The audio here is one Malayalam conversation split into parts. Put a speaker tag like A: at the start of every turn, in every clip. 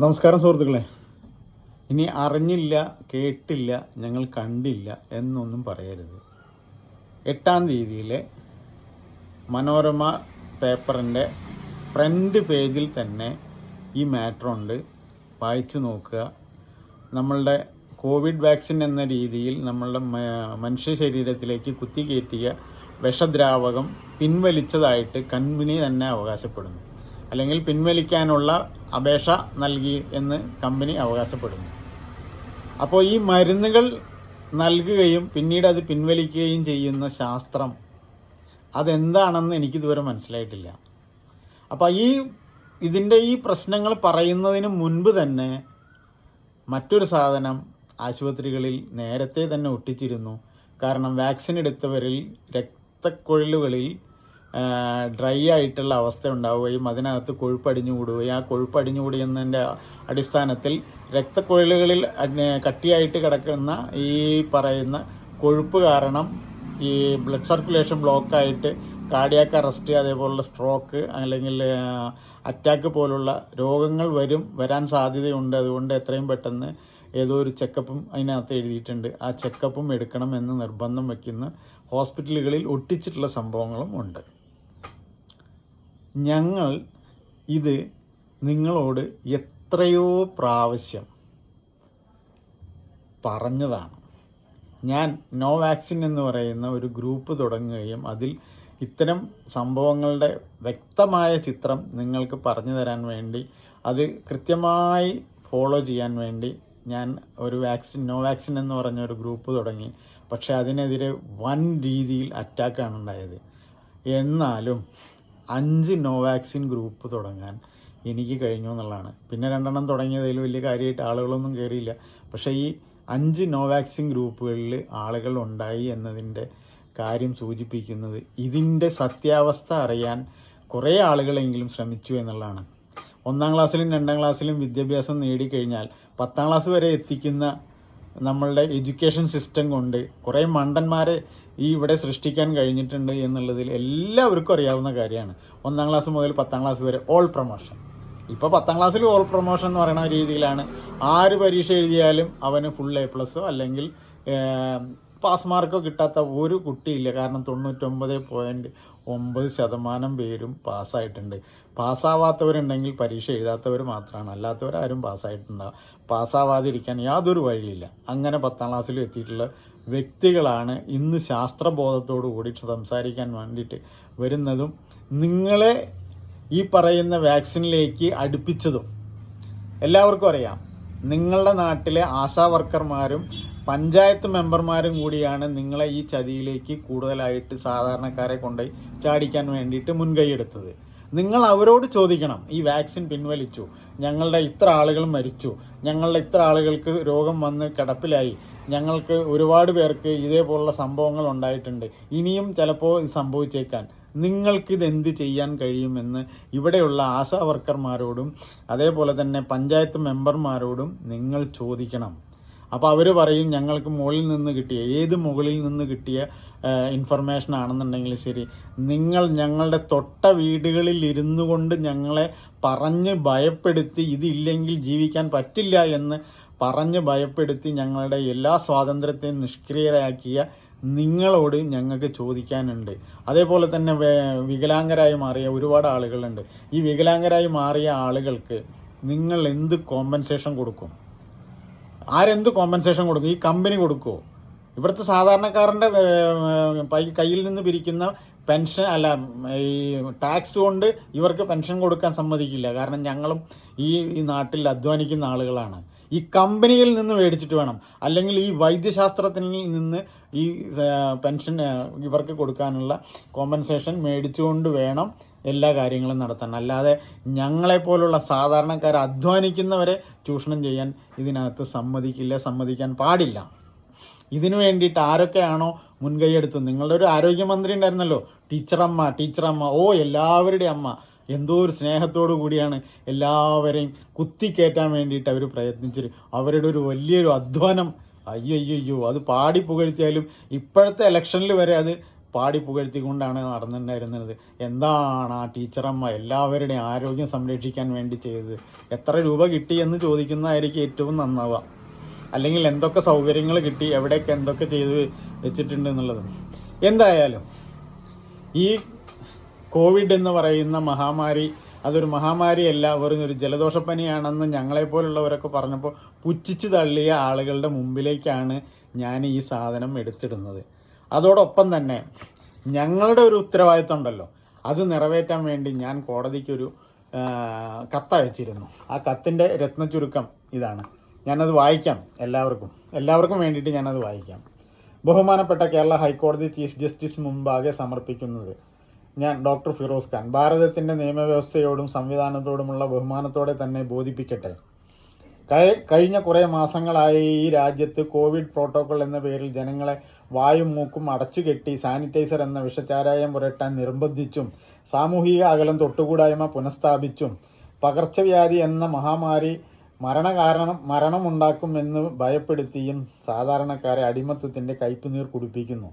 A: നമസ്കാരം സുഹൃത്തുക്കളെ. ഇനി അറിഞ്ഞില്ല കേട്ടില്ല ഞങ്ങൾ കണ്ടില്ല എന്നൊന്നും പറയരുത്. എട്ടാം തീയതിയിലെ മനോരമ പേപ്പറിന്റെ ഫ്രണ്ട് പേജിൽ തന്നെ ഈ മാറ്ററുണ്ട് വായിച്ചു നോക്കുക. നമ്മളുടെ കോവിഡ് വാക്സിൻ എന്ന രീതിയിൽ നമ്മളുടെ മനുഷ്യ ശരീരത്തിലേക്ക് കുത്തിക്കയറ്റിയ വിഷദ്രാവകം പിൻവലിച്ചതായിട്ട് കമ്പനി തന്നെ അവകാശപ്പെടുന്നു. അല്ലെങ്കിൽ പിൻവലിക്കാനുള്ള അപേക്ഷ നൽകി എന്ന് കമ്പനി അവകാശപ്പെടുന്നു. അപ്പോൾ ഈ മരുന്നുകൾ നൽകുകയും പിന്നീട് അത് പിൻവലിക്കുകയും ചെയ്യുന്ന ശാസ്ത്രം അതെന്താണെന്ന് എനിക്കിതുവരെ മനസ്സിലായിട്ടില്ല. അപ്പോൾ ഈ ഇതിന്റെ ഈ പ്രശ്നങ്ങൾ പറയുന്നതിന് മുൻപ് തന്നെ മറ്റൊരു സാധനം ആശുപത്രികളിൽ നേരത്തെ തന്നെ ഒട്ടിച്ചിരുന്നു. കാരണം വാക്സിൻ എടുത്തവരിൽ രക്തക്കൊഴലുകളിൽ ഡ്രൈ ആയിട്ടുള്ള അവസ്ഥ ഉണ്ടാവുകയും അതിനകത്ത് കൊഴുപ്പടിഞ്ഞു കൂടുകയും ആ കൊഴുപ്പടിഞ്ഞു കൂടിയതിന്റെ അടിസ്ഥാനത്തിൽ രക്തക്കുഴലുകളിൽ കട്ടിയായിട്ട് കിടക്കുന്ന ഈ പറയുന്ന കൊഴുപ്പ് കാരണം ഈ ബ്ലഡ് സർക്കുലേഷൻ ബ്ലോക്കായിട്ട് കാർഡിയാക്ക് അറസ്റ്റ് അതേപോലുള്ള സ്ട്രോക്ക് അല്ലെങ്കിൽ അറ്റാക്ക് പോലുള്ള രോഗങ്ങൾ വരും വരാൻ സാധ്യതയുണ്ട്. അതുകൊണ്ട് എത്രയും പെട്ടെന്ന് ഏതോ ഒരു ചെക്കപ്പും അതിനകത്ത് എഴുതിയിട്ടുണ്ട്. ആ ചെക്കപ്പും എടുക്കണം എന്ന് നിർബന്ധം വയ്ക്കുന്ന ഹോസ്പിറ്റലുകളിൽ ഒട്ടിച്ചിട്ടുള്ള സംഭവങ്ങളും ഉണ്ട്. ഞങ്ങൾ ഇത് നിങ്ങളോട് എത്രയോ പ്രാവശ്യം പറഞ്ഞതാണ്. ഞാൻ നോ വാക്സിൻ എന്ന് പറയുന്ന ഒരു ഗ്രൂപ്പ് തുടങ്ങുകയും അതിൽ ഇത്തരം സംഭവങ്ങളുടെ വ്യക്തമായ ചിത്രം നിങ്ങൾക്ക് പറഞ്ഞു തരാൻ വേണ്ടി അത് കൃത്യമായി ഫോളോ ചെയ്യാൻ വേണ്ടി ഞാൻ ഒരു വാക്സിൻ നോ വാക്സിൻ എന്ന് പറഞ്ഞ ഒരു ഗ്രൂപ്പ് തുടങ്ങി. പക്ഷേ അതിനെതിരെ വൻ രീതിയിൽ അറ്റാക്കാണ് ഉണ്ടായത്. എന്നാലും അഞ്ച് നോവാക്സിൻ ഗ്രൂപ്പ് തുടങ്ങാൻ എനിക്ക് കഴിഞ്ഞു എന്നുള്ളതാണ്. പിന്നെ രണ്ടെണ്ണം തുടങ്ങിയതിൽ വലിയ കാര്യമായിട്ട് ആളുകളൊന്നും കയറിയില്ല പക്ഷേ ഈ അഞ്ച് നോവാക്സിൻ ഗ്രൂപ്പുകളിൽ ആളുകൾ ഉണ്ടായി എന്നതിന്റെ കാര്യം സൂചിപ്പിക്കുന്നത് ഇതിന്റെ സത്യാവസ്ഥ അറിയാൻ കുറേ ആളുകളെങ്കിലും ശ്രമിച്ചു എന്നുള്ളതാണ്. ഒന്നാം ക്ലാസ്സിലും രണ്ടാം ക്ലാസ്സിലും വിദ്യാഭ്യാസം നേടിക്കഴിഞ്ഞാൽ പത്താം ക്ലാസ് വരെ എത്തിക്കുന്ന നമ്മളുടെ എഡ്യൂക്കേഷൻ സിസ്റ്റം കൊണ്ട് കുറേ മണ്ടന്മാരെ ഈ ഇവിടെ സൃഷ്ടിക്കാൻ കഴിഞ്ഞിട്ടുണ്ട് എന്നുള്ളതിൽ എല്ലാവർക്കും അറിയാവുന്ന കാര്യമാണ്. ഒന്നാം ക്ലാസ് മുതൽ പത്താം ക്ലാസ് വരെ ഓൾ പ്രൊമോഷൻ ഇപ്പോൾ പത്താം ക്ലാസ്സിൽ ഓൾ പ്രൊമോഷൻ എന്ന് പറയുന്ന രീതിയിലാണ് ആര് പരീക്ഷ എഴുതിയാലും അവന് ഫുൾ എ പ്ലസ്സോ അല്ലെങ്കിൽ പാസ് മാർക്കോ കിട്ടാത്ത ഒരു കുട്ടിയില്ല. കാരണം തൊണ്ണൂറ്റൊമ്പത് പോയിന്റ് ഒമ്പത് ശതമാനം പേരും പാസ്സായിട്ടുണ്ട് പാസ്സാവാത്തവരുണ്ടെങ്കിൽ പരീക്ഷ എഴുതാത്തവർ മാത്രമാണ് അല്ലാത്തവരാരും പാസ്സായിട്ടുണ്ടാവും പാസ്സാവാതിരിക്കാൻ യാതൊരു വഴിയില്ല. അങ്ങനെ പത്താം ക്ലാസ്സിൽ എത്തിയിട്ടുള്ള വ്യക്തികളാണ് ഇന്ന് ശാസ്ത്രബോധത്തോടു കൂടി സംസാരിക്കാൻ വേണ്ടിയിട്ട് വരുന്നതും നിങ്ങളെ ഈ പറയുന്ന വാക്സിനിലേക്ക് അടുപ്പിച്ചതും. എല്ലാവർക്കും അറിയാം. നിങ്ങളുടെ നാട്ടിലെ ആശാ വർക്കർമാരും പഞ്ചായത്ത് മെമ്പർമാരും കൂടിയാണ് നിങ്ങളെ ഈ ചതിയിലേക്ക് കൂടുതലായിട്ട് സാധാരണക്കാരെ കൊണ്ടുപോയി ചാടിക്കാൻ വേണ്ടിയിട്ട് മുൻകൈയെടുത്തത്. നിങ്ങൾ അവരോട് ചോദിക്കണം ഈ വാക്സിൻ പിൻവലിച്ചു? ഞങ്ങളുടെ ഇത്ര ആളുകൾ മരിച്ചു. ഞങ്ങളുടെ ഇത്ര ആളുകൾക്ക് രോഗം വന്ന് കിടപ്പിലായി. ഞങ്ങൾക്ക് ഒരുപാട് പേർക്ക് ഇതേപോലുള്ള സംഭവങ്ങൾ ഉണ്ടായിട്ടുണ്ട്. ഇനിയും ചിലപ്പോൾ സംഭവിച്ചേക്കാൻ നിങ്ങൾക്കിത് എന്ത് ചെയ്യാൻ കഴിയുമെന്ന് ഇവിടെയുള്ള ആശാ വർക്കർമാരോടും അതേപോലെ തന്നെ പഞ്ചായത്ത് മെമ്പർമാരോടും നിങ്ങൾ ചോദിക്കണം. അപ്പോൾ അവർ പറയും ഞങ്ങൾക്ക് മുകളിൽ നിന്ന് കിട്ടിയ ഏത് മുകളിൽ നിന്ന് കിട്ടിയ ഇൻഫർമേഷൻ ആണെന്നുണ്ടെങ്കിൽ ശരി. നിങ്ങൾ ഞങ്ങളുടെ തൊട്ട വീടുകളിൽ ഇരുന്നു കൊണ്ട് ഞങ്ങളെ പറഞ്ഞ് ഭയപ്പെടുത്തി ഇതില്ലെങ്കിൽ ജീവിക്കാൻ പറ്റില്ല എന്ന് പറഞ്ഞ് ഭയപ്പെടുത്തി ഞങ്ങളുടെ എല്ലാ സ്വാതന്ത്ര്യത്തെയും നിഷ്ക്രിയരാക്കിയ നിങ്ങളോട് ഞങ്ങൾക്ക് ചോദിക്കാനുണ്ട്. അതേപോലെ തന്നെ വികലാംഗരായി മാറിയ ഒരുപാട് ആളുകളുണ്ട്. ഈ വികലാംഗരായി മാറിയ ആളുകൾക്ക് നിങ്ങൾ എന്ത് കോമ്പൻസേഷൻ കൊടുക്കും? ആരെന്ത് കോമ്പൻസേഷൻ കൊടുക്കും? ഈ കമ്പനി കൊടുക്കുമോ ഇവിടുത്തെ സാധാരണക്കാരന്റെ കയ്യിൽ നിന്ന് പിരിക്കുന്ന പെൻഷൻ അല്ല ഈ ടാക്സ് കൊണ്ട് ഇവർക്ക് പെൻഷൻ കൊടുക്കാൻ സമ്മതിക്കില്ല. കാരണം ഞങ്ങളും ഈ നാട്ടിൽ അധ്വാനിക്കുന്ന ആളുകളാണ്. ഈ കമ്പനിയിൽ നിന്ന് മേടിച്ചിട്ട് വേണം. അല്ലെങ്കിൽ ഈ വൈദ്യശാസ്ത്രത്തിൽ നിന്ന് ഈ പെൻഷൻ ഇവർക്ക് കൊടുക്കാനുള്ള കോമ്പൻസേഷൻ മേടിച്ചുകൊണ്ട് വേണം എല്ലാ കാര്യങ്ങളും നടത്താൻ. അല്ലാതെ ഞങ്ങളെപ്പോലുള്ള സാധാരണക്കാർ അധ്വാനിക്കുന്നവരെ ചൂഷണം ചെയ്യാൻ ഇതിനകത്ത് സമ്മതിക്കില്ല സമ്മതിക്കാൻ പാടില്ല. ഇതിനു വേണ്ടിയിട്ട് ആരൊക്കെയാണോ മുൻകൈയെടുത്ത് നിങ്ങളുടെ ഒരു ആരോഗ്യമന്ത്രി ഉണ്ടായിരുന്നല്ലോ. ടീച്ചറമ്മ ടീച്ചറമ്മ ഓ എല്ലാവരുടെയും അമ്മ. എന്തോ ഒരു സ്നേഹത്തോടു കൂടിയാണ് എല്ലാവരെയും കുത്തിക്കയറ്റാൻ വേണ്ടിയിട്ട് അവർ പ്രയത്നിച്ചത്. അവരുടെ ഒരു വലിയൊരു അധ്വാനം. അയ്യോ അയ്യോ അയ്യോ അത് പാടി പുകഴ്ത്തിയാലും ഇപ്പോഴത്തെ ഇലക്ഷനിൽ വരെ അത് പാടി പുകഴ്ത്തിക്കൊണ്ടാണ് നടന്നിട്ടുണ്ടായിരുന്നത്. എന്താണ് ആ ടീച്ചറമ്മ എല്ലാവരുടെയും ആരോഗ്യം സംരക്ഷിക്കാൻ വേണ്ടി ചെയ്തത്? എത്ര രൂപ കിട്ടി എന്ന് ചോദിക്കുന്നതായിരിക്കും ഏറ്റവും നന്നാവുക. അല്ലെങ്കിൽ എന്തൊക്കെ സൗകര്യങ്ങൾ കിട്ടി എവിടെയൊക്കെ എന്തൊക്കെ ചെയ്ത് വെച്ചിട്ടുണ്ട് എന്നുള്ളത്. എന്തായാലും ഈ കോവിഡ് എന്ന് പറയുന്ന മഹാമാരി അതൊരു മഹാമാരിയല്ല വെറും ഒരു ജലദോഷപ്പനിയാണെന്ന് ഞങ്ങളെപ്പോലുള്ളവരൊക്കെ പറഞ്ഞപ്പോൾ പുച്ഛിച്ച് തള്ളിയ ആളുകളുടെ മുമ്പിലേക്കാണ് ഞാൻ ഈ സാധനം എടുത്തിടുന്നത്. അതോടൊപ്പം തന്നെ ഞങ്ങളുടെ ഒരു ഉത്തരവാദിത്തം ഉണ്ടല്ലോ അത് നിറവേറ്റാൻ വേണ്ടി ഞാൻ കോടതിക്കൊരു കത്തയച്ചിരുന്നു ആ കത്തിന്റെ രത്നചുരുക്കം ഇതാണ്. ഞാനത് വായിക്കാം എല്ലാവർക്കും. എല്ലാവർക്കും വേണ്ടിയിട്ട് ഞാനത് വായിക്കാം. ബഹുമാനപ്പെട്ട കേരള ഹൈക്കോടതി ചീഫ് ജസ്റ്റിസ് മുമ്പാകെ സമർപ്പിക്കുന്നത് ഞാൻ ഡോക്ടർ ഫിറോസ് ഖാൻ. ഭാരതത്തിന്റെ നിയമവ്യവസ്ഥയോടും സംവിധാനത്തോടുമുള്ള ബഹുമാനത്തോടെ തന്നെ ബോധിപ്പിക്കട്ടെ. കഴി- കഴിഞ്ഞ കുറേ മാസങ്ങളായി ഈ രാജ്യത്ത് കോവിഡ് പ്രോട്ടോകോൾ എന്ന പേരിൽ ജനങ്ങളെ വായും മൂക്കും അടച്ചു കെട്ടി സാനിറ്റൈസർ എന്ന വിഷചാരായം പുരട്ടാൻ നിർബന്ധിച്ചും സാമൂഹിക അകലം തൊട്ടുകൂടായ്മ പുനഃസ്ഥാപിച്ചും പകർച്ചവ്യാധി എന്ന മഹാമാരി മരണകാരണം മരണമുണ്ടാക്കും എന്ന് ഭയപ്പെടുത്തിയും സാധാരണക്കാരെ അടിമത്വത്തിന്റെ കയ്പുനീർ കുടിപ്പിക്കുന്നു.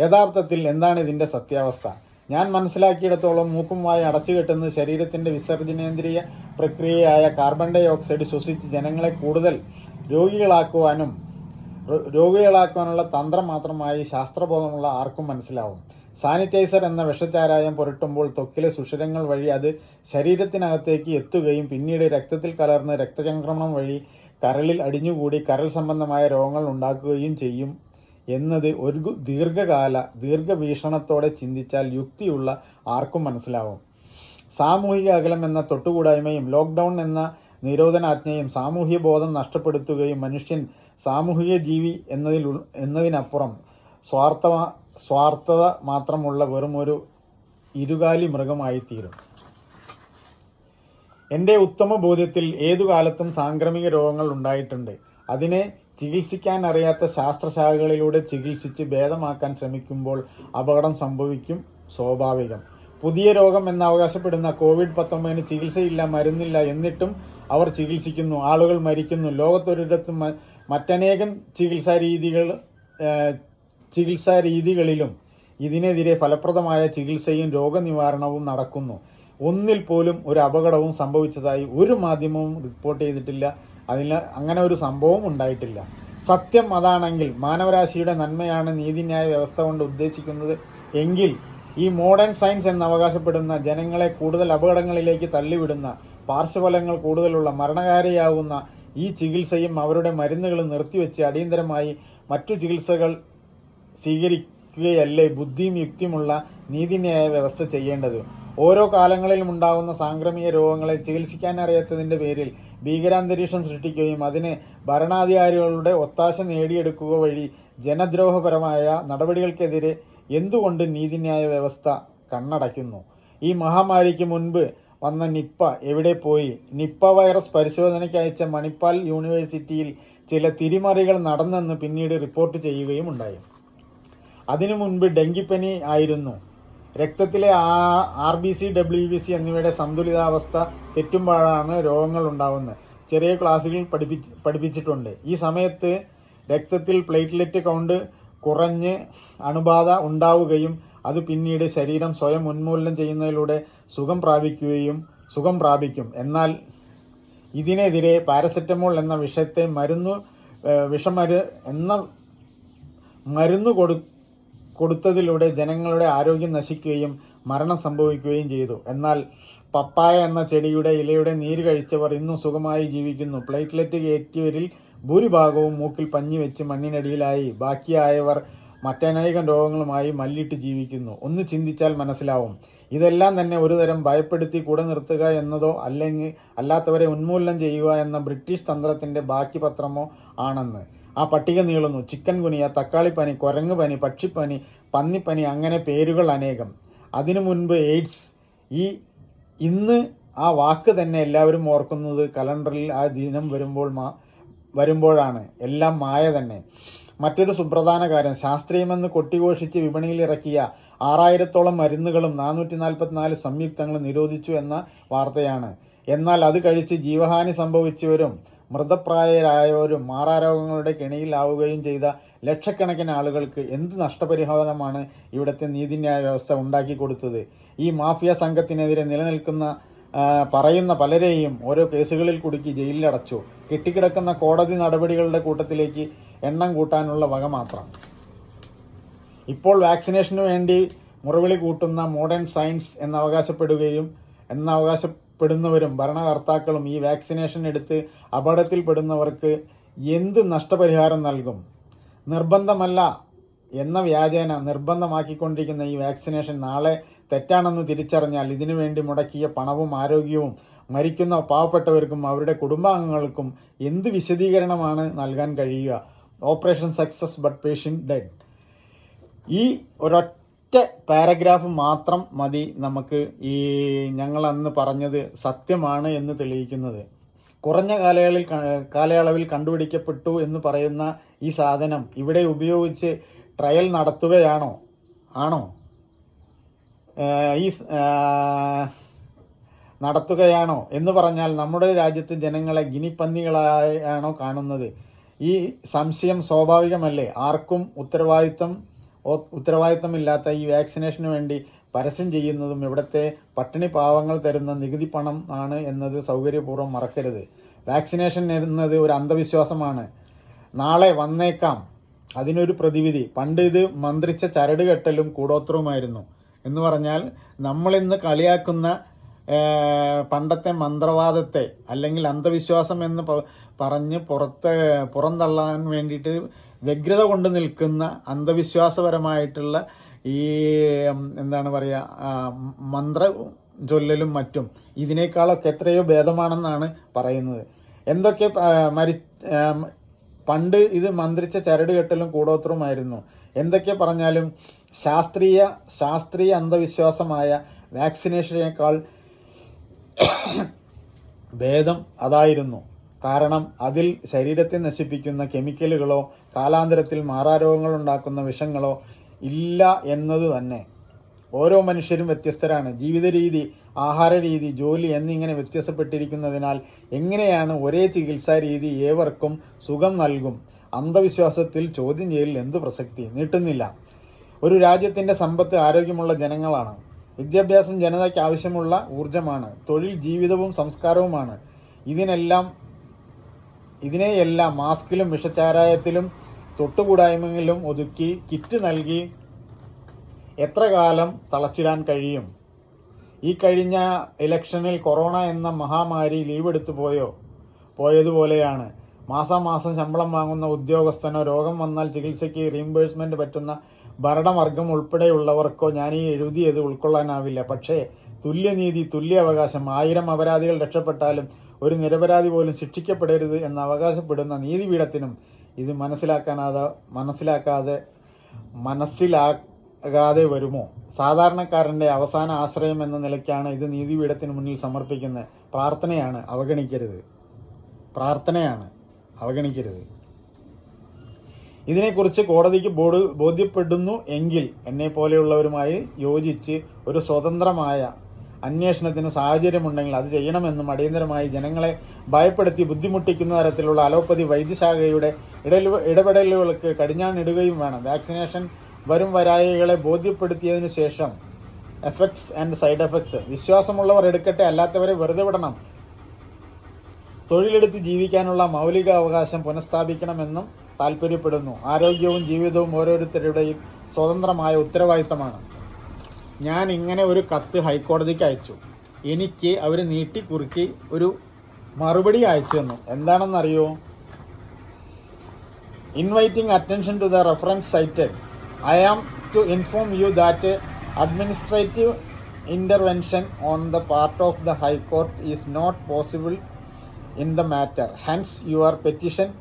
A: യഥാർത്ഥത്തിൽ എന്താണ് ഇതിന്റെ സത്യാവസ്ഥ? ഞാൻ മനസ്സിലാക്കിയിടത്തോളം മൂക്കും വായ അടച്ചുകെട്ടുന്നത് ശരീരത്തിന്റെ വിസർജനേന്ദ്രിയ പ്രക്രിയയായ കാർബൺ ഡൈ ഓക്സൈഡ് ശ്വസിച്ച് ജനങ്ങളെ കൂടുതൽ രോഗികളാക്കുവാനും രോഗികളാക്കുവാനുള്ള തന്ത്രം മാത്രമായി ശാസ്ത്രബോധമുള്ള ആർക്കും മനസ്സിലാവും. സാനിറ്റൈസർ എന്ന വിഷചാരായം പുരട്ടുമ്പോൾ തൊക്കിലെ സുഷിരങ്ങൾ വഴി അത് ശരീരത്തിനകത്തേക്ക് എത്തുകയും പിന്നീട് രക്തത്തിൽ കലർന്ന് രക്തചംക്രമണം വഴി കരളിൽ അടിഞ്ഞുകൂടി കരൾ സംബന്ധമായ രോഗങ്ങൾ ഉണ്ടാക്കുകയും ചെയ്യും. എന്നത് ഒരു ദീർഘകാല ദീർഘവീക്ഷണത്തോടെ ചിന്തിച്ചാൽ യുക്തിയുള്ള ആർക്കും മനസ്സിലാവും. സാമൂഹിക അകലം എന്ന തൊട്ടുകൂടായ്മയും ലോക്ക്ഡൗൺ എന്ന നിരോധനാജ്ഞയും സാമൂഹ്യ ബോധം നഷ്ടപ്പെടുത്തുകയും മനുഷ്യൻ സാമൂഹിക ജീവി എന്നതിൽ എന്നതിനപ്പുറം സ്വാർത്ഥ സ്വാർത്ഥത മാത്രമുള്ള വെറും ഒരു ഇരുകാലി മൃഗമായി തീരും എന്റെ ഉത്തമ ബോധ്യത്തിൽ ഏതു കാലത്തും സാംക്രമിക രോഗങ്ങൾ ഉണ്ടായിട്ടുണ്ട്. അതിനെ ചികിത്സിക്കാൻ അറിയാത്ത ശാസ്ത്രശാഖകളിലൂടെ ചികിത്സിച്ച് ഭേദമാക്കാൻ ശ്രമിക്കുമ്പോൾ അപകടം സംഭവിക്കും സ്വാഭാവികം. പുതിയ രോഗം എന്ന് അവകാശപ്പെടുന്ന കോവിഡ് പത്തൊമ്പതിന് ചികിത്സയില്ല മരുന്നില്ല എന്നിട്ടും അവർ ചികിത്സിക്കുന്നു. ആളുകൾ മരിക്കുന്നു. ലോകത്തൊരിടത്തും മറ്റനേകം ചികിത്സാ രീതികൾ ചികിത്സാ രീതികളിലും ഇതിനെതിരെ ഫലപ്രദമായ ചികിത്സയും രോഗനിവാരണവും നടക്കുന്നു. ഒന്നിൽ പോലും ഒരു അപകടവും സംഭവിച്ചതായി ഒരു മാധ്യമവും റിപ്പോർട്ട് ചെയ്തിട്ടില്ല. അതിന് അങ്ങനെ ഒരു സംഭവം ഉണ്ടായിട്ടില്ല. സത്യം അതാണെങ്കിൽ മാനവരാശിയുടെ നന്മയാണ് നീതിന്യായ വ്യവസ്ഥ കൊണ്ട് ഉദ്ദേശിക്കുന്നത് എങ്കിൽ ഈ മോഡേൺ സയൻസ് എന്ന് അവകാശപ്പെടുന്ന ജനങ്ങളെ കൂടുതൽ അപകടങ്ങളിലേക്ക് തള്ളിവിടുന്ന പാർശ്വഫലങ്ങൾ കൂടുതലുള്ള മരണകാരിയാവുന്ന ഈ ചികിത്സയും അവരുടെ മരുന്നുകളും നിർത്തിവെച്ച് അടിയന്തരമായി മറ്റു ചികിത്സകൾ സ്വീകരിക്കുകയല്ലേ ബുദ്ധിയും യുക്തിയുമുള്ള നീതിന്യായ വ്യവസ്ഥ ചെയ്യേണ്ടത്? ഓരോ കാലങ്ങളിലും ഉണ്ടാകുന്ന സാംക്രമിക രോഗങ്ങളെ ചികിത്സിക്കാൻ അറിയാത്തതിന്റെ പേരിൽ ഭീകരാന്തരീക്ഷം സൃഷ്ടിക്കുകയും അതിന് ഭരണാധികാരികളുടെ ഒത്താശ നേടിയെടുക്കുക വഴി ജനദ്രോഹപരമായ നടപടികൾക്കെതിരെ എന്തുകൊണ്ട് നീതിന്യായ വ്യവസ്ഥ കണ്ണടയ്ക്കുന്നു? ഈ മഹാമാരിക്ക് മുൻപ് വന്ന നിപ്പ എവിടെ പോയി? നിപ്പ വൈറസ് പരിശോധനയ്ക്ക് അയച്ച മണിപ്പാൽ യൂണിവേഴ്സിറ്റിയിൽ ചില തിരിമറികൾ നടന്നെന്ന് പിന്നീട് റിപ്പോർട്ട് ചെയ്യുകയും ഉണ്ടായി. അതിനു മുൻപ് ഡെങ്കിപ്പനി ആയിരുന്നു. രക്തത്തിലെ R B C W B C എന്നിവയുടെ സന്തുലിതാവസ്ഥ തെറ്റുമ്പോഴാണ് രോഗങ്ങൾ ഉണ്ടാവുന്നത്. ചെറിയ ക്ലാസ്സുകളിൽ പഠിപ്പിച്ച് പഠിപ്പിച്ചിട്ടുണ്ട്. ഈ സമയത്ത് രക്തത്തിൽ പ്ലേറ്റ്ലെറ്റ് കൗണ്ട് കുറഞ്ഞ് അണുബാധ ഉണ്ടാവുകയും അത് പിന്നീട് ശരീരം സ്വയം ഉന്മൂലനം ചെയ്യുന്നതിലൂടെ സുഖം പ്രാപിക്കുകയും സുഖം പ്രാപിക്കും. എന്നാൽ ഇതിനെതിരെ പാരസെറ്റമോൾ എന്ന വിഷത്തെ മരുന്ന് വിഷമര് എന്ന മരുന്ന് കൊടു കൊടുത്തതിലൂടെ ജനങ്ങളുടെ ആരോഗ്യം നശിക്കുകയും മരണം സംഭവിക്കുകയും ചെയ്തു. എന്നാൽ പപ്പായ എന്ന ചെടിയുടെ ഇലയുടെ നീര് കഴിച്ചവർ ഇന്നും സുഖമായി ജീവിക്കുന്നു. പ്ലേറ്റ്ലെറ്റ് കയറ്റിയവരിൽ ഭൂരിഭാഗവും മൂക്കിൽ പഞ്ഞി വെച്ച് മണ്ണിനടിയിലായി. ബാക്കിയായവർ മറ്റനേകം രോഗങ്ങളുമായി മല്ലിട്ട് ജീവിക്കുന്നു. ഒന്ന് ചിന്തിച്ചാൽ മനസ്സിലാവും. ഇതെല്ലാം തന്നെ ഒരുതരം ഭയപ്പെടുത്തി കൂടെ നിർത്തുക എന്നതോ അല്ലെങ്കിൽ അല്ലാത്തവരെ ഉന്മൂലനം ചെയ്യുക എന്ന ബ്രിട്ടീഷ് തന്ത്രത്തിന്റെ ബാക്കി പത്രമോ ആണെന്ന്. ആ പട്ടിക നീളുന്നു. ചിക്കൻ ഗുനിയ തക്കാളിപ്പനി കുരങ്ങ് പനി പക്ഷിപ്പനി പന്നിപ്പനി അങ്ങനെ പേരുകൾ അനേകം. അതിനു മുൻപ് എയ്ഡ്സ് ഈ ഇന്ന് ആ വാക്ക് തന്നെ എല്ലാവരും ഓർക്കുന്നത് കലണ്ടറിൽ ആ ദിനം വരുമ്പോൾ മാ വരുമ്പോഴാണ്. എല്ലാം മായ തന്നെ. മറ്റൊരു സുപ്രധാന കാര്യം ശാസ്ത്രീയമെന്ന് കൊട്ടിഘോഷിച്ച് വിപണിയിൽ ഇറക്കിയ ആറായിരത്തോളം മരുന്നുകളും നാനൂറ്റി നാൽപ്പത്തിനാല് സംയുക്തങ്ങളും നിരോധിച്ചു എന്ന വാർത്തയാണ്. എന്നാൽ അത് കഴിച്ച് ജീവഹാനി സംഭവിച്ചവരും മൃതപ്രായരായവരും മാറാരോഗങ്ങളുടെ കെണിയിലാവുകയും ചെയ്ത ലക്ഷക്കണക്കിന് ആളുകൾക്ക് എന്ത് നഷ്ടപരിഹാരമാണ് ഇവിടുത്തെ നീതിന്യായ വ്യവസ്ഥ ഉണ്ടാക്കി കൊടുത്തത്? ഈ മാഫിയ സംഘത്തിനെതിരെ നിലനിൽക്കുന്ന പറയുന്ന പലരെയും ഓരോ കേസുകളിൽ കുടുക്കി ജയിലിലടച്ചു. കെട്ടിക്കിടക്കുന്ന കോടതി നടപടികളുടെ കൂട്ടത്തിലേക്ക് എണ്ണം കൂട്ടാനുള്ള വക മാത്രം. ഇപ്പോൾ വാക്സിനേഷന് വേണ്ടി മുറവിളി കൂട്ടുന്ന മോഡേൺ സയൻസ് എന്ന് അവകാശപ്പെടുകയും എന്ന് അവകാശപ്പെടുന്നവരും ഭരണകർത്താക്കളും ഈ വാക്സിനേഷൻ എടുത്ത് അപകടത്തിൽപ്പെടുന്നവർക്ക് എന്ത് നഷ്ടപരിഹാരം നൽകും? നിർബന്ധമല്ല എന്ന വ്യാജേന നിർബന്ധമാക്കിക്കൊണ്ടിരിക്കുന്ന ഈ വാക്സിനേഷൻ നാളെ തെറ്റാണെന്ന് തിരിച്ചറിഞ്ഞാൽ ഇതിനു വേണ്ടി മുടക്കിയ പണവും ആരോഗ്യവും മരിക്കുന്ന പാവപ്പെട്ടവർക്കും അവരുടെ കുടുംബാംഗങ്ങൾക്കും എന്ത് വിശദീകരണമാണ് നൽകാൻ കഴിയുക? Operation success but patient dead. ഈ ഒരൊറ്റ പാരഗ്രാഫ് മാത്രം മതി നമുക്ക് ഈ ഞങ്ങൾ അന്ന് പറഞ്ഞത് സത്യമാണ് എന്ന് തെളിയിക്കുന്നത്. കുറഞ്ഞ കാലയളവിൽ കാലയളവിൽ കണ്ടുപിടിക്കപ്പെട്ടു എന്ന് പറയുന്ന ഈ സാധനം ഇവിടെ ഉപയോഗിച്ച് ട്രയൽ നടത്തുകയാണോ? ആണോ? ഈ നടത്തുകയാണോ? എന്ന് പറഞ്ഞാൽ നമ്മുടെ രാജ്യത്ത് ജനങ്ങളെ ഗിനിപ്പന്നികളായാണോ കാണുന്നത്? ഈ സംശയം സ്വാഭാവികമല്ലേ? ആർക്കും ഉത്തരവാദിത്തം ഉത്തരവാദിത്വമില്ലാത്ത ഈ വാക്സിനേഷന് വേണ്ടി പരസ്യം ചെയ്യുന്നതും ഇവിടുത്തെ പട്ടിണി പാവങ്ങൾ തരുന്ന നികുതി പണം ആണ് എന്നത് സൗകര്യപൂർവം മറക്കരുത്. വാക്സിനേഷൻ എന്നത് ഒരു അന്ധവിശ്വാസമാണ്. നാളെ വന്നേക്കാം. അതിനൊരു പ്രതിവിധി. പണ്ട് ഇത് മന്ത്രിച്ച ചരട് കെട്ടലും കൂടോത്രവുമായിരുന്നു. എന്ന് പറഞ്ഞാൽ നമ്മളിന്ന് കളിയാക്കുന്ന പണ്ടത്തെ മന്ത്രവാദത്തെ അല്ലെങ്കിൽ അന്ധവിശ്വാസം എന്ന് പറഞ്ഞ് പുറത്ത് പുറന്തള്ളാൻ വേണ്ടിയിട്ട് വ്യഗ്രത കൊണ്ട് നിൽക്കുന്ന അന്ധവിശ്വാസപരമായിട്ടുള്ള ഈ എന്താണ് പറയുക മന്ത്ര ചൊല്ലലും മറ്റും ഇതിനേക്കാളൊക്കെ എത്രയോ ഭേദമാണെന്നാണ് പറയുന്നത്. എന്തൊക്കെ മരി പണ്ട് ഇത് മന്ത്രിച്ച ചരട് കെട്ടലും കൂടോത്രവുമായിരുന്നു. എന്തൊക്കെ പറഞ്ഞാലും ശാസ്ത്രീയ ശാസ്ത്രീയ അന്ധവിശ്വാസമായ വാക്സിനേഷനേക്കാൾ ഭേദം അതായിരുന്നു. കാരണം അതിൽ ശരീരത്തെ നശിപ്പിക്കുന്ന കെമിക്കലുകളോ കാലാന്തരത്തിൽ മാറാരോഗങ്ങൾ ഉണ്ടാക്കുന്ന വിഷങ്ങളോ ഇല്ല എന്നത് തന്നെ. ഓരോ മനുഷ്യരും വ്യത്യസ്തരാണ്. ജീവിത രീതി ആഹാര രീതി ജോലി എന്നിങ്ങനെ വ്യത്യാസപ്പെട്ടിരിക്കുന്നതിനാൽ എങ്ങനെയാണ് ഒരേ ചികിത്സാ രീതി ഏവർക്കും സുഖം നൽകും? അന്ധവിശ്വാസത്തിൽ ചോദ്യം ചെയ്യൽ എന്ത് പ്രസക്തി? നീട്ടുന്നില്ല. ഒരു രാജ്യത്തിന്റെ സമ്പത്ത് ആരോഗ്യമുള്ള ജനങ്ങളാണ്. വിദ്യാഭ്യാസം ജനതയ്ക്ക് ആവശ്യമുള്ള ഊർജമാണ് തൊഴിൽ ജീവിതവും സംസ്കാരവുമാണ്. ഇതിനെല്ലാം ഇതിനെയെല്ലാം മാസ്കിലും വിഷച്ചാരായത്തിലും തൊട്ടുകൂടായ്മയിലും ഒതുക്കി കിറ്റ് നൽകി എത്ര കാലം തളച്ചിടാൻ കഴിയും? ഈ കഴിഞ്ഞ ഇലക്ഷനിൽ കൊറോണ എന്ന മഹാമാരി ലീവ് എടുത്തു പോയോ? പോയതുപോലെയാണ്. മാസാമാസം ശമ്പളം വാങ്ങുന്ന ഉദ്യോഗസ്ഥനോ രോഗം വന്നാൽ ചികിത്സയ്ക്ക് റീംബേഴ്സ്മെന്റ് പറ്റുന്ന ഭരണവർഗം ഉൾപ്പെടെയുള്ളവർക്കോ ഞാൻ ഈ എഴുതിയത് ഉൾക്കൊള്ളാനാവില്ല. പക്ഷേ തുല്യനീതി തുല്യ അവകാശം ആയിരം അപരാധികൾ രക്ഷപ്പെട്ടാലും ഒരു നിരപരാധി പോലും ശിക്ഷിക്കപ്പെടരുത് എന്ന് അവകാശപ്പെടുന്ന നീതിപീഠത്തിനും ഇത് മനസ്സിലാക്കാനാതെ മനസ്സിലാക്കാതെ മനസ്സിലാകാതെ വരുമോ? സാധാരണക്കാരന്റെ അവസാന ആശ്രയം എന്ന നിലയ്ക്കാണ് ഇത് നീതിപീഠത്തിന് മുന്നിൽ സമർപ്പിക്കുന്നത് പ്രാർത്ഥനയാണ് അവഗണിക്കരുത്. പ്രാർത്ഥനയാണ് അവഗണിക്കരുത്. ഇതിനെക്കുറിച്ച് കോടതിക്ക് ബോധ്യപ്പെടുന്നു എങ്കിൽ എന്നെ പോലെയുള്ളവരുമായി യോജിച്ച് ഒരു സ്വതന്ത്രമായ അന്വേഷണത്തിന് സാഹചര്യമുണ്ടെങ്കിൽ അത് ചെയ്യണമെന്നും അടിയന്തരമായി ജനങ്ങളെ ഭയപ്പെടുത്തി ബുദ്ധിമുട്ടിക്കുന്ന തരത്തിലുള്ള അലോപ്പതി വൈദ്യശാഖയുടെ ഇടൽ ഇടപെടലുകൾക്ക് കടിഞ്ഞാണിടുകയും വേണം. വാക്സിനേഷൻ വരും വരായികളെ ബോധ്യപ്പെടുത്തിയതിനു ശേഷം എഫക്ട്സ് ആൻഡ് സൈഡ് എഫക്ട്സ്. വിശ്വാസമുള്ളവർ എടുക്കട്ടെ അല്ലാത്തവരെ വെറുതെ വിടണം. തൊഴിലെടുത്ത് ജീവിക്കാനുള്ള മൗലിക അവകാശം പുനഃസ്ഥാപിക്കണമെന്നും താല്പര്യപ്പെടുന്നു ആരോഗ്യവും ജീവിതവും ഓരോരുത്തരുടെയും സ്വതന്ത്രമായ ഉത്തരവാദിത്തമാണ്. ഞാൻ ഇങ്ങനെ ഒരു കത്ത് ഹൈക്കോടതിക്ക് അയച്ചു. എനിക്ക് അവർ നീട്ടിക്കുറുക്കി ഒരു മറുപടി അയച്ചു തന്നു. എന്താണെന്നറിയോ? Inviting attention to the reference cited I am to inform you that administrative intervention on the part of the high court is not possible in the matter hence your petition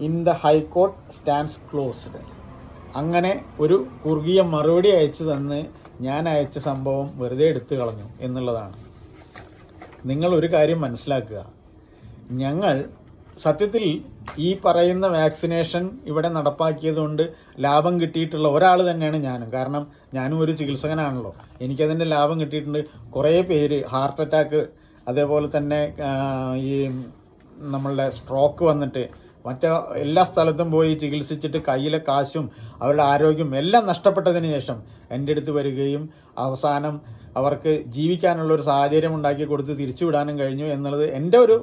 A: in the high court stands closed അങ്ങനെ ഒരു കുറുകിയ മറുപടി അയച്ചു തന്ന് ഞാൻ അയച്ച സംഭവം വെറുതെ എടുത്തു കളഞ്ഞു എന്നുള്ളതാണ്. നിങ്ങൾ ഒരു കാര്യം മനസ്സിലാക്കുക. ഞങ്ങൾ സത്യത്തിൽ ഈ പറയുന്ന വാക്സിനേഷൻ ഇവിടെ നടപ്പാക്കിയതുകൊണ്ട് ലാഭം കിട്ടിയിട്ടുള്ള ഒരാൾ തന്നെയാണ് ഞാനും. കാരണം ഞാനും ഒരു ചികിത്സകനാണല്ലോ. എനിക്കതിന്റെ ലാഭം കിട്ടിയിട്ടുണ്ട്. കുറേ പേര് ഹാർട്ട് അറ്റാക്ക് അതേപോലെ തന്നെ ഈ നമ്മളുടെ സ്ട്രോക്ക് വന്നിട്ട് മറ്റേ എല്ലാ സ്ഥലത്തും പോയി ചികിത്സിച്ചിട്ട് കയ്യിലെ കാശും അവരുടെ ആരോഗ്യം എല്ലാം നഷ്ടപ്പെട്ടതിന് ശേഷം എന്റെ അടുത്ത് വരികയും അവസാനം അവർക്ക് ജീവിക്കാനുള്ള ഒരു സാഹചര്യം ഉണ്ടാക്കി കൊടുത്ത് തിരിച്ചുവിടാനും കഴിഞ്ഞു എന്നുള്ളത് എന്റെ ഒരു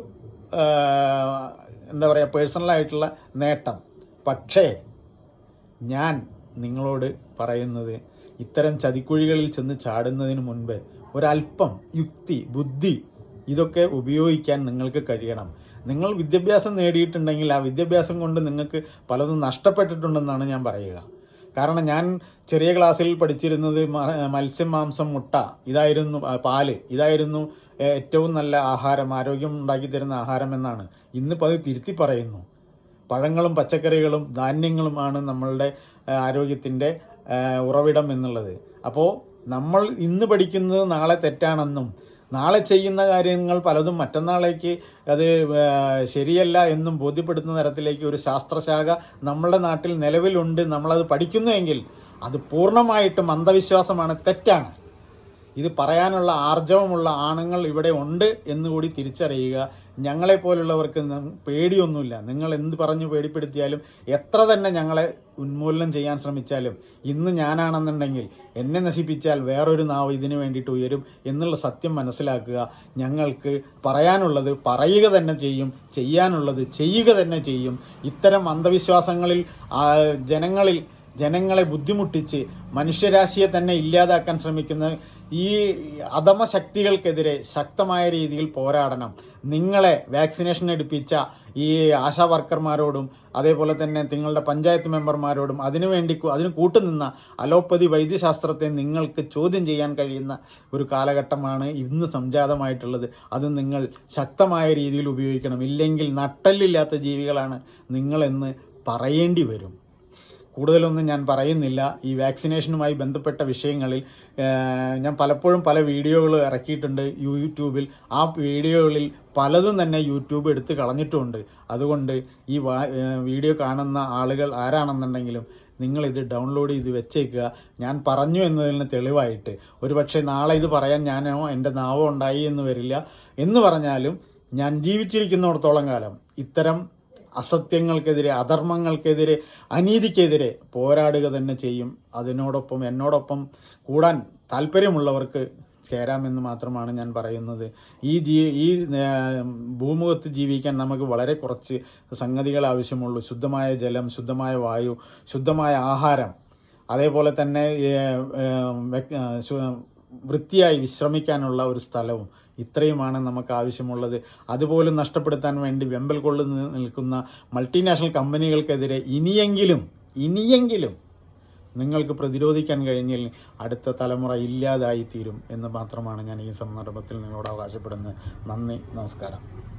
A: എന്താ പറയുക പേഴ്സണലായിട്ടുള്ള നേട്ടം. പക്ഷേ ഞാൻ നിങ്ങളോട് പറയുന്നത് ഇത്തരം ചതിക്കുഴികളിൽ ചെന്ന് ചാടുന്നതിന് മുൻപ് ഒരല്പം യുക്തി ബുദ്ധി ഇതൊക്കെ ഉപയോഗിക്കാൻ നിങ്ങൾക്ക് കഴിയണം. നിങ്ങൾ വിദ്യാഭ്യാസം നേടിയിട്ടുണ്ടെങ്കിൽ ആ വിദ്യാഭ്യാസം കൊണ്ട് നിങ്ങൾക്ക് പലതും നഷ്ടപ്പെട്ടിട്ടുണ്ടെന്നാണ് ഞാൻ പറയുക. കാരണം ഞാൻ ചെറിയ ക്ലാസ്സിൽ പഠിച്ചിരുന്നത് മത്സ്യം മാംസം മുട്ട ഇതായിരുന്നു പാൽ. ഇതായിരുന്നു ഏറ്റവും നല്ല ആഹാരം ആരോഗ്യം ഉണ്ടാക്കി തരുന്ന ആഹാരം എന്നാണ്. ഇന്നിപ്പോൾ അത് തിരുത്തി പറയുന്നു. പഴങ്ങളും പച്ചക്കറികളും ധാന്യങ്ങളുമാണ് നമ്മളുടെ ആരോഗ്യത്തിന്റെ ഉറവിടം എന്നുള്ളത്. അപ്പോൾ നമ്മൾ ഇന്ന് പഠിക്കുന്നത് നാളെ തെറ്റാണെന്നും നാളെ ചെയ്യുന്ന കാര്യങ്ങൾ പലതും മറ്റന്നാളേക്ക് അത് ശരിയല്ല എന്നും ബോധ്യപ്പെടുത്തുന്ന തരത്തിലേക്ക് ഒരു ശാസ്ത്രശാഖ നമ്മുടെ നാട്ടിൽ നിലവിലുണ്ട് നമ്മളത് പഠിക്കുന്നുവെങ്കിൽ അത് പൂർണമായിട്ടും അന്ധവിശ്വാസമാണ് തെറ്റാണ്. ഇത് പറയാനുള്ള ആർജവമുള്ള ആണുങ്ങൾ ഇവിടെ ഉണ്ട് എന്നുകൂടി തിരിച്ചറിയുക. ഞങ്ങളെപ്പോലുള്ളവർക്ക് പേടിയൊന്നുമില്ല. നിങ്ങൾ എന്ത് പറഞ്ഞ് പേടിപ്പെടുത്തിയാലും എത്ര തന്നെ ഞങ്ങളെ ഉന്മൂലനം ചെയ്യാൻ ശ്രമിച്ചാലും ഇന്ന് ഞാനാണെന്നുണ്ടെങ്കിൽ എന്നെ നശിപ്പിച്ചാൽ വേറൊരു നാവ് ഇതിനു വേണ്ടിയിട്ട് ഉയരും എന്നുള്ള സത്യം മനസ്സിലാക്കുക. ഞങ്ങൾക്ക് പറയാനുള്ളത് പറയുക തന്നെ ചെയ്യും ചെയ്യാനുള്ളത് ചെയ്യുക തന്നെ ചെയ്യും. ഇത്തരം അന്ധവിശ്വാസങ്ങളിൽ ജനങ്ങളിൽ ജനങ്ങളെ ബുദ്ധിമുട്ടിച്ച് മനുഷ്യരാശിയെ തന്നെ ഇല്ലാതാക്കാൻ ശ്രമിക്കുന്ന ഈ അധമ ശക്തികൾക്കെതിരെ ശക്തമായ രീതിയിൽ പോരാടണം. നിങ്ങളെ വാക്സിനേഷൻ എടുപ്പിച്ച ഈ ആശാ വർക്കർമാരോടും അതേപോലെ തന്നെ നിങ്ങളുടെ പഞ്ചായത്ത് മെമ്പർമാരോടും അതിനു വേണ്ടി അതിന് കൂട്ടുനിന്ന അലോപ്പതി വൈദ്യശാസ്ത്രത്തെ നിങ്ങൾക്ക് ചോദ്യം ചെയ്യാൻ കഴിയുന്ന ഒരു കാലഘട്ടമാണ് ഇന്ന് സംജാതമായിട്ടുള്ളത്. അത് നിങ്ങൾ ശക്തമായ രീതിയിൽ ഉപയോഗിക്കണം. ഇല്ലെങ്കിൽ നട്ടല്ലില്ലാത്ത ജീവികളാണ് നിങ്ങളെന്ന് പറയേണ്ടി വരും. കൂടുതലൊന്നും ഞാൻ പറയുന്നില്ല. ഈ വാക്സിനേഷനുമായി ബന്ധപ്പെട്ട വിഷയങ്ങളിൽ ഞാൻ പലപ്പോഴും പല വീഡിയോകൾ ഇറക്കിയിട്ടുണ്ട് യൂട്യൂബിൽ. ആ വീഡിയോകളിൽ പലതും തന്നെ യൂട്യൂബ് എടുത്ത് കളഞ്ഞിട്ടുമുണ്ട് അതുകൊണ്ട് ഈ വീഡിയോ കാണുന്ന ആളുകൾ ആരാണെന്നുണ്ടെങ്കിലും നിങ്ങളിത് ഡൗൺലോഡ് ചെയ്ത് വെച്ചേക്കുക. ഞാൻ പറഞ്ഞു എന്നതിന് തെളിവായിട്ട്. ഒരുപക്ഷെ നാളെ ഇത് പറയാൻ ഞാനോ എന്റെ നാവോ ഉണ്ടായി എന്ന് വരില്ല. എന്ന് പറഞ്ഞാലും ഞാൻ ജീവിച്ചിരിക്കുന്നിടത്തോളം കാലം ഇത്തരം അസത്യങ്ങൾക്കെതിരെ അധർമ്മങ്ങൾക്കെതിരെ അനീതിക്കെതിരെ പോരാടുക തന്നെ ചെയ്യും. അതിനോടൊപ്പം എന്നോടൊപ്പം കൂടാൻ താല്പര്യമുള്ളവർക്ക് ചേരാമെന്ന് മാത്രമാണ് ഞാൻ പറയുന്നത്. ഈ ജീ ഈ ഭൂമുഖത്ത് ജീവിക്കാൻ നമുക്ക് വളരെ കുറച്ച് സംഗതികൾ ആവശ്യമുള്ളൂ. ശുദ്ധമായ ജലം ശുദ്ധമായ വായു ശുദ്ധമായ ആഹാരം അതേപോലെ തന്നെ വൃത്തിയായി വിശ്രമിക്കാനുള്ള ഒരു സ്ഥലവും ഇത്രയുമാണ് നമുക്ക് ആവശ്യമുള്ളത് അതുപോലും നഷ്ടപ്പെടുത്താൻ വേണ്ടി വെമ്പൽ കൊള്ളു നിൽക്കുന്ന മൾട്ടിനാഷണൽ കമ്പനികൾക്കെതിരെ ഇനിയെങ്കിലും ഇനിയെങ്കിലും നിങ്ങൾക്ക് പ്രതിരോധിക്കാൻ കഴിഞ്ഞാൽ അടുത്ത തലമുറ ഇല്ലാതായി തീരും എന്ന് മാത്രമാണ് ഞാൻ ഈ സന്ദർഭത്തിൽ നിങ്ങളോട് അവകാശപ്പെടുന്നത്. നന്ദി നമസ്കാരം.